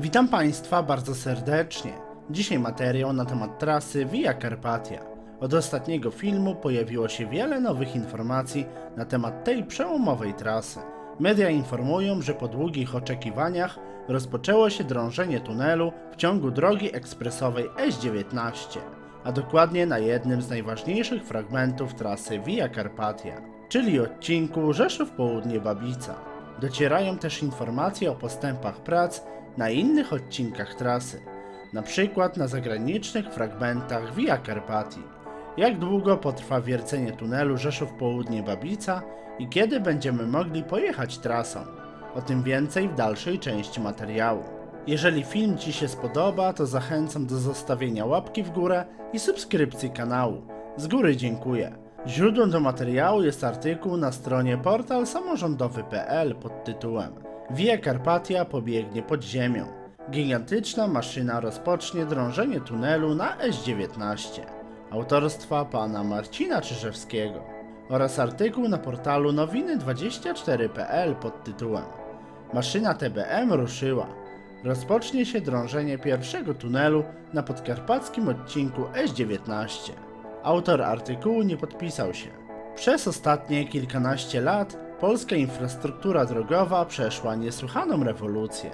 Witam Państwa bardzo serdecznie. Dzisiaj materiał na temat trasy Via Carpatia. Od ostatniego filmu pojawiło się wiele nowych informacji na temat tej przełomowej trasy. Media informują, że po długich oczekiwaniach rozpoczęło się drążenie tunelu w ciągu drogi ekspresowej S19, a dokładnie na jednym z najważniejszych fragmentów trasy Via Carpatia, czyli odcinku Rzeszów Południe Babica. Docierają też informacje o postępach prac na innych odcinkach trasy, na przykład na zagranicznych fragmentach Via Carpatii. Jak długo potrwa wiercenie tunelu Rzeszów Południe Babica i kiedy będziemy mogli pojechać trasą? O tym więcej w dalszej części materiału. Jeżeli film Ci się spodoba, to zachęcam do zostawienia łapki w górę i subskrypcji kanału. Z góry dziękuję. Źródłem do materiału jest artykuł na stronie portal samorządowy.pl pod tytułem Via Carpatia pobiegnie pod ziemią. Gigantyczna maszyna rozpocznie drążenie tunelu na S19. Autorstwa pana Marcina Czyżewskiego. Oraz artykuł na portalu nowiny24.pl pod tytułem Maszyna TBM ruszyła. Rozpocznie się drążenie pierwszego tunelu na podkarpackim odcinku S19. Autor artykułu nie podpisał się. Przez ostatnie kilkanaście lat polska infrastruktura drogowa przeszła niesłychaną rewolucję.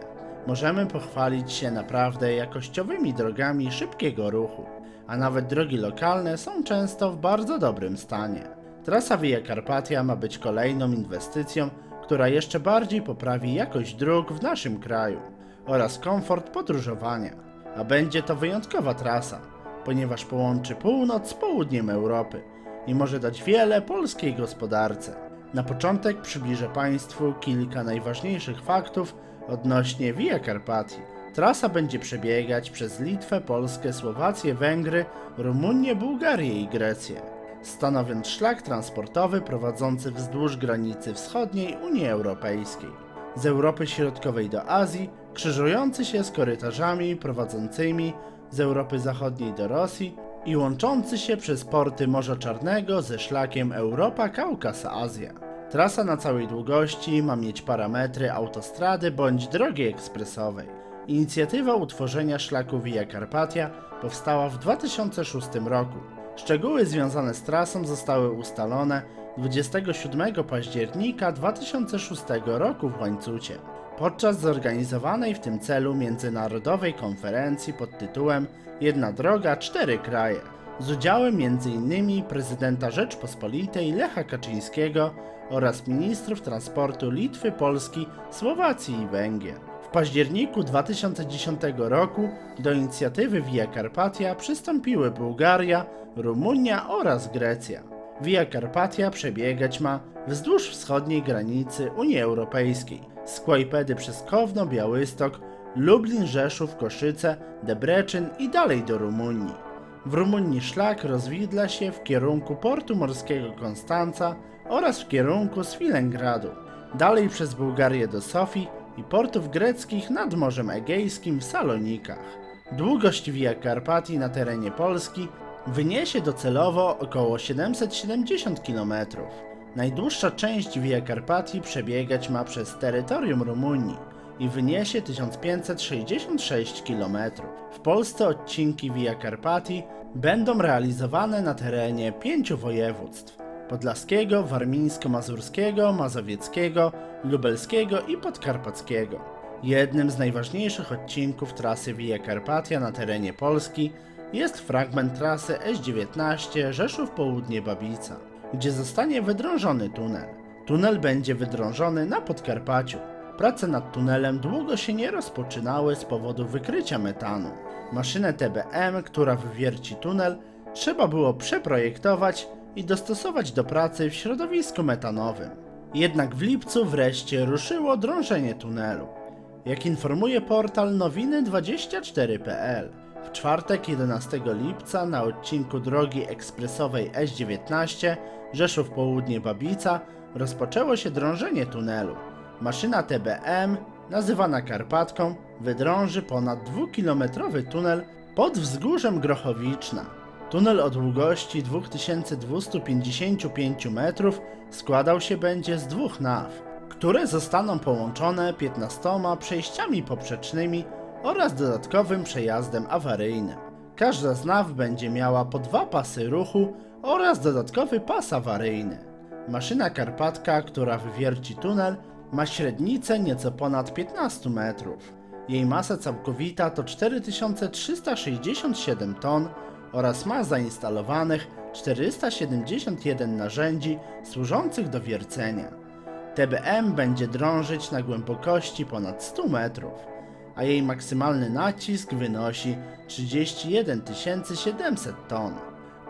Możemy pochwalić się naprawdę jakościowymi drogami szybkiego ruchu, a nawet drogi lokalne są często w bardzo dobrym stanie. Trasa Via Carpatia ma być kolejną inwestycją, która jeszcze bardziej poprawi jakość dróg w naszym kraju oraz komfort podróżowania. A będzie to wyjątkowa trasa, ponieważ połączy północ z południem Europy i może dać wiele polskiej gospodarce. Na początek przybliżę Państwu kilka najważniejszych faktów odnośnie Via Carpatii. Trasa będzie przebiegać przez Litwę, Polskę, Słowację, Węgry, Rumunię, Bułgarię i Grecję, stanowiąc szlak transportowy prowadzący wzdłuż granicy wschodniej Unii Europejskiej. Z Europy Środkowej do Azji, krzyżujący się z korytarzami prowadzącymi z Europy Zachodniej do Rosji i łączący się przez porty Morza Czarnego ze szlakiem Europa, Kaukaz, Azja. Trasa na całej długości ma mieć parametry autostrady bądź drogi ekspresowej. Inicjatywa utworzenia szlaku Via Carpatia powstała w 2006 roku. Szczegóły związane z trasą zostały ustalone 27 października 2006 roku w Łańcucie podczas zorganizowanej w tym celu międzynarodowej konferencji pod tytułem Jedna droga, cztery kraje z udziałem m.in. prezydenta Rzeczpospolitej Lecha Kaczyńskiego oraz ministrów transportu Litwy, Polski, Słowacji i Węgier. W październiku 2010 roku do inicjatywy Via Carpatia przystąpiły Bułgaria, Rumunia oraz Grecja. Via Carpatia przebiegać ma wzdłuż wschodniej granicy Unii Europejskiej, z Kłajpedy przez Kowno, Białystok, Lublin, Rzeszów, Koszyce, Debreczyn i dalej do Rumunii. W Rumunii szlak rozwidla się w kierunku portu morskiego Konstanca oraz w kierunku Swilengradu, dalej przez Bułgarię do Sofii i portów greckich nad Morzem Egejskim w Salonikach. Długość Via Carpatii na terenie Polski wyniesie docelowo około 770 km. Najdłuższa część Via Carpatii przebiegać ma przez terytorium Rumunii i wyniesie 1566 km. W Polsce odcinki Via Carpatii będą realizowane na terenie pięciu województw: podlaskiego, warmińsko-mazurskiego, mazowieckiego, lubelskiego i podkarpackiego. Jednym z najważniejszych odcinków trasy Via Carpatia na terenie Polski jest fragment trasy S19 Rzeszów Południe Babica, gdzie zostanie wydrążony tunel. Tunel będzie wydrążony na Podkarpaciu. Prace nad tunelem długo się nie rozpoczynały z powodu wykrycia metanu. Maszynę TBM, która wywierci tunel, trzeba było przeprojektować i dostosować do pracy w środowisku metanowym. Jednak w lipcu wreszcie ruszyło drążenie tunelu. Jak informuje portal nowiny24.pl, w czwartek 11 lipca na odcinku drogi ekspresowej S19 Rzeszów Południe Babica rozpoczęło się drążenie tunelu. Maszyna TBM, nazywana Karpatką, wydrąży ponad dwukilometrowy tunel pod wzgórzem Grochowiczna. Tunel o długości 2255 metrów składał się będzie z dwóch naw, które zostaną połączone 15 przejściami poprzecznymi oraz dodatkowym przejazdem awaryjnym. Każda z naw będzie miała po dwa pasy ruchu oraz dodatkowy pas awaryjny. Maszyna Karpatka, która wywierci tunel, ma średnicę nieco ponad 15 metrów. Jej masa całkowita to 4367 ton oraz ma zainstalowanych 471 narzędzi służących do wiercenia. TBM będzie drążyć na głębokości ponad 100 metrów, a jej maksymalny nacisk wynosi 31 700 ton.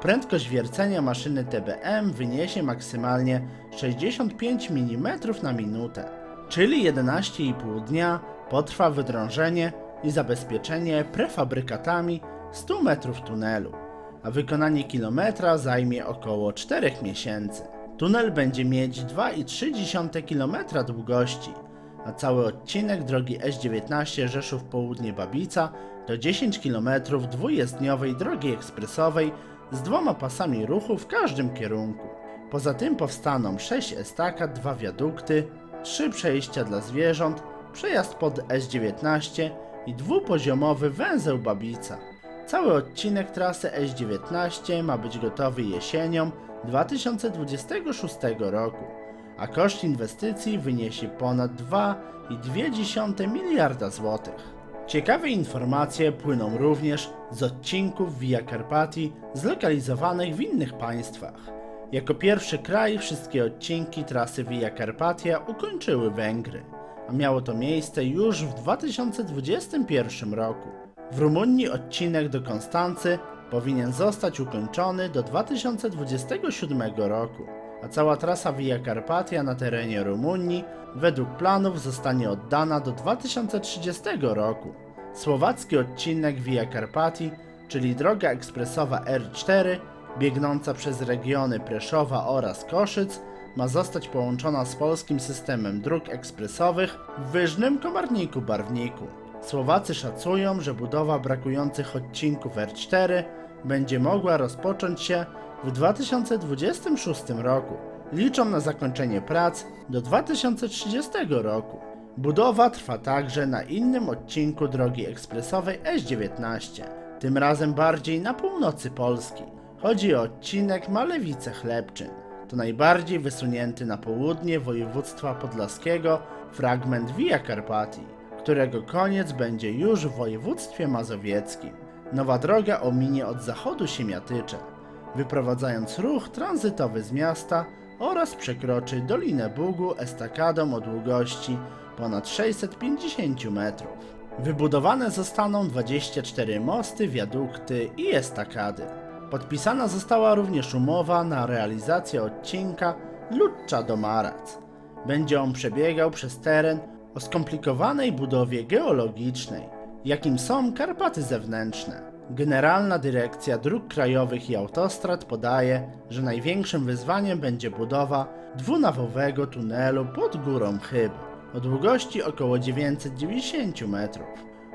Prędkość wiercenia maszyny TBM wyniesie maksymalnie 65 mm na minutę, czyli 11,5 dnia potrwa wydrążenie i zabezpieczenie prefabrykatami 100 metrów tunelu, a wykonanie kilometra zajmie około 4 miesięcy. Tunel będzie mieć 2,3 km długości, a cały odcinek drogi S19 Rzeszów Południe Babica to 10 km dwujezdniowej drogi ekspresowej z dwoma pasami ruchu w każdym kierunku. Poza tym powstaną 6 estakad, 2 wiadukty, 3 przejścia dla zwierząt, przejazd pod S19 i dwupoziomowy węzeł Babica. Cały odcinek trasy S19 ma być gotowy jesienią 2026 roku, a koszt inwestycji wyniesie ponad 2,2 miliarda złotych. Ciekawe informacje płyną również z odcinków Via Carpati zlokalizowanych w innych państwach. Jako pierwszy kraj wszystkie odcinki trasy Via Carpatia ukończyły Węgry, a miało to miejsce już w 2021 roku. W Rumunii odcinek do Konstancy powinien zostać ukończony do 2027 roku, a cała trasa Via Carpatia na terenie Rumunii według planów zostanie oddana do 2030 roku. Słowacki odcinek Via Carpati, czyli droga ekspresowa R4, biegnąca przez regiony Preszowa oraz Koszyc, ma zostać połączona z polskim systemem dróg ekspresowych w Wyżnym Komarniku Barwniku. Słowacy szacują, że budowa brakujących odcinków R4 będzie mogła rozpocząć się w 2026 roku. Liczą na zakończenie prac do 2030 roku. Budowa trwa także na innym odcinku drogi ekspresowej S19, tym razem bardziej na północy Polski. Chodzi o odcinek Malewice-Chlebczyn. To najbardziej wysunięty na południe województwa podlaskiego fragment Via Carpatii, którego koniec będzie już w województwie mazowieckim. Nowa droga ominie od zachodu Siemiatycze, wyprowadzając ruch tranzytowy z miasta oraz przekroczy Dolinę Bugu estakadą o długości ponad 650 metrów. Wybudowane zostaną 24 mosty, wiadukty i estakady. Podpisana została również umowa na realizację odcinka Lucza do Marac. Będzie on przebiegał przez teren o skomplikowanej budowie geologicznej, jakim są Karpaty Zewnętrzne. Generalna Dyrekcja Dróg Krajowych i Autostrad podaje, że największym wyzwaniem będzie budowa dwunawowego tunelu pod górą Chyb o długości około 990 metrów.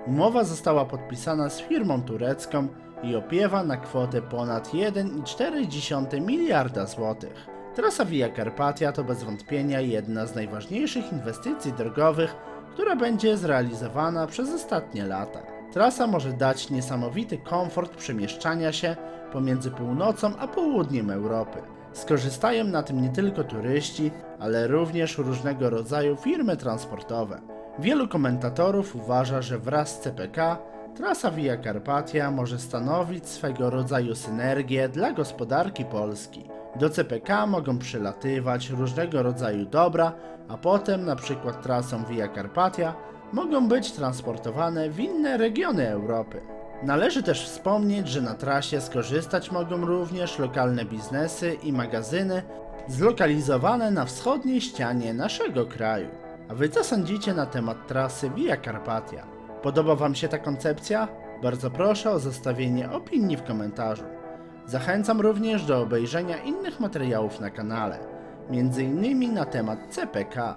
Umowa została podpisana z firmą turecką i opiewa na kwotę ponad 1,4 miliarda złotych. Trasa Via Carpatia to bez wątpienia jedna z najważniejszych inwestycji drogowych, która będzie zrealizowana przez ostatnie lata. Trasa może dać niesamowity komfort przemieszczania się pomiędzy północą a południem Europy. Skorzystają na tym nie tylko turyści, ale również różnego rodzaju firmy transportowe. Wielu komentatorów uważa, że wraz z CPK trasa Via Carpatia może stanowić swego rodzaju synergię dla gospodarki Polski. Do CPK mogą przylatywać różnego rodzaju dobra, a potem na przykład trasą Via Carpatia mogą być transportowane w inne regiony Europy. Należy też wspomnieć, że na trasie skorzystać mogą również lokalne biznesy i magazyny zlokalizowane na wschodniej ścianie naszego kraju. A wy co sądzicie na temat trasy Via Carpatia? Podoba wam się ta koncepcja? Bardzo proszę o zostawienie opinii w komentarzu. Zachęcam również do obejrzenia innych materiałów na kanale, m.in. na temat CPK.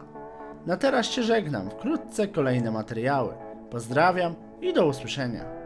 Na teraz się żegnam, wkrótce kolejne materiały. Pozdrawiam i do usłyszenia.